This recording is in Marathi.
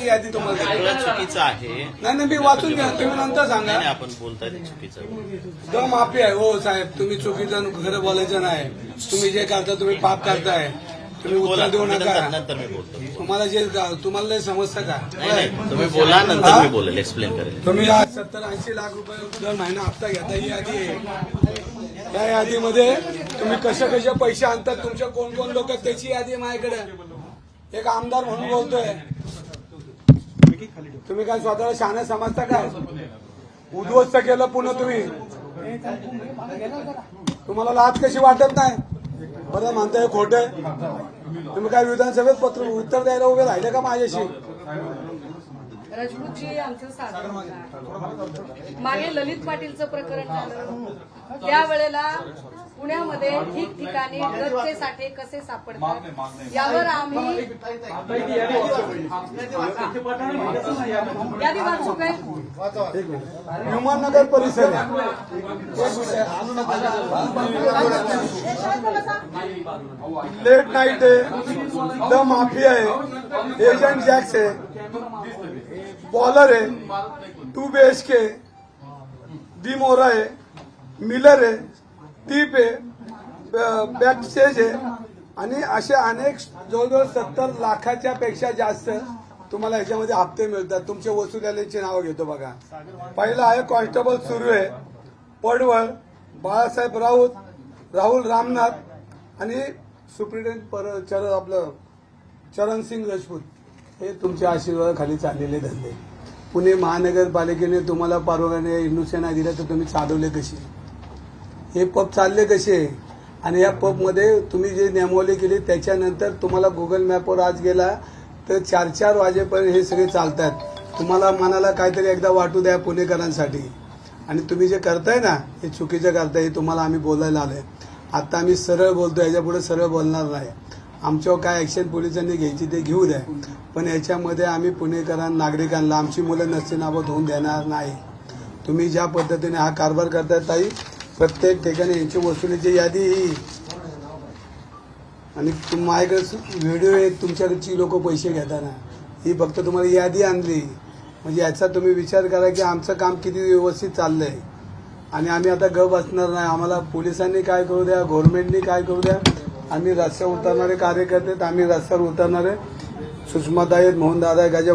सगळी यादी तुम्हाला देतो. चुकीचं आहे. नाही नाही मी वाचून घ्या. तुम्ही नंतर सांगा. नाही, आपण बोलताय ते चुकीचं द माफी आहे. हो साहेब तुम्ही चुकीचं खरं बोलायचं नाही. तुम्ही जे करता तुम्ही पाप करताय. तुम्ही उत्तर देऊ तुम्ही नका. नंतर नंतर मी बोलतो. तुम्हाला जे तुम्हाला समजतं का? नाही तुम्ही बोला नंतर मी बोलेल एक्सप्लेन करेल. तुम्ही आज सत्तर ऐंशी लाख रुपये दर महिना हप्ता घेता ही यादी आहे. त्या यादीमध्ये तुम्ही कसे कसे पैसे आणतात तुमचे कोण कोण लोक त्याची यादी आहे माझ्याकडे. एक आमदार म्हणून बोलतोय. तुम्ही काय स्वतःला शहाणे समजता काय? उद्ध्वस्त केलं पुन्हा तुम्ही. तुम्हाला लाच कशी वाटत नाही? बरं म्हणताय खोट तुम्ही काय विधानसभेत पत्र उत्तर द्यायला उभे राहिले का माझ्याशी? रजपूतजी आमचं साधन मागे ललित पाटीलचं प्रकरण झालं. त्यावेळेला पुण्यामध्ये ठिकठिकाणी गच्चे साठे कसे सापडतात यावर आम्ही यादी वाचू काय विमाननगर परिसर. लेट नाईट आहे द माफी आहे एजंट जॅक्स आहे बॉलर आहे टू बी एच के डी मोरा आहे मिलर आहे टीप आहे बॅक स्टेज आहे. आणि असे अनेक जवळजवळ सत्तर लाखाच्या पेक्षा जास्त तुम्हाला याच्यामध्ये हप्ते मिळतात. तुमच्या वसुल्याची नावं घेतो बघा. पहिला आहे कॉन्स्टेबल सुर्वे पडवळ बाळासाहेब राऊत राहुल रामनाथ आणि सुप्रिटेंट पर चर आपलं चरणसिंग राजपूत. हे तुमच्या आशीर्वादाखाली चाललेले धंदे. पुणे महानगरपालिकेने तुम्हाला परवाने हिंदू सेना दिल्या तर तुम्ही चालवले कशी हे पब चालले कसे? आणि या पबमध्ये तुम्ही जे नियमावली केली त्याच्यानंतर तुम्हाला गुगल मॅपवर आज गेला तर चार चार वाजेपर्यंत हे सगळे चालतात. तुम्हाला मनाला काहीतरी एकदा वाटू द्या पुणेकरांसाठी. आणि तुम्ही जे करताय ना हे चुकीचं करताय हे तुम्हाला आम्ही बोलायला आलोय. आता आम्ही सरळ बोलतो याच्यापुढे सरळ बोलणार नाही. आमच्यावर काय ॲक्शन पोलिसांनी घ्यायची ते घेऊ द्या. पण याच्यामध्ये आम्ही पुणेकरांना नागरिकांना आमची मुलं नसते होऊन देणार नाही. तुम्ही ज्या पद्धतीने हा कारभार करताय ताई प्रत्येक ठिकाणी यांची वसुलीची यादी ही. आणि माझ्याकडे व्हिडिओ आहेत तुमच्याकडची लोक पैसे घेताना. ही फक्त तुम्हाला यादी आणली. म्हणजे याचा तुम्ही विचार करा की आमचं काम किती व्यवस्थित चाललंय. आणि आम्ही आता गप असणार नाही. आम्हाला पोलिसांनी काय करू द्या गव्हर्नमेंटनी काय करू द्या? आम्ही रस्त्यावर उतरणारे कार्यकर्ते आम्ही रस्त्यावर उतरणारे. सुषमाताई आहेत मोहन दादा गाजा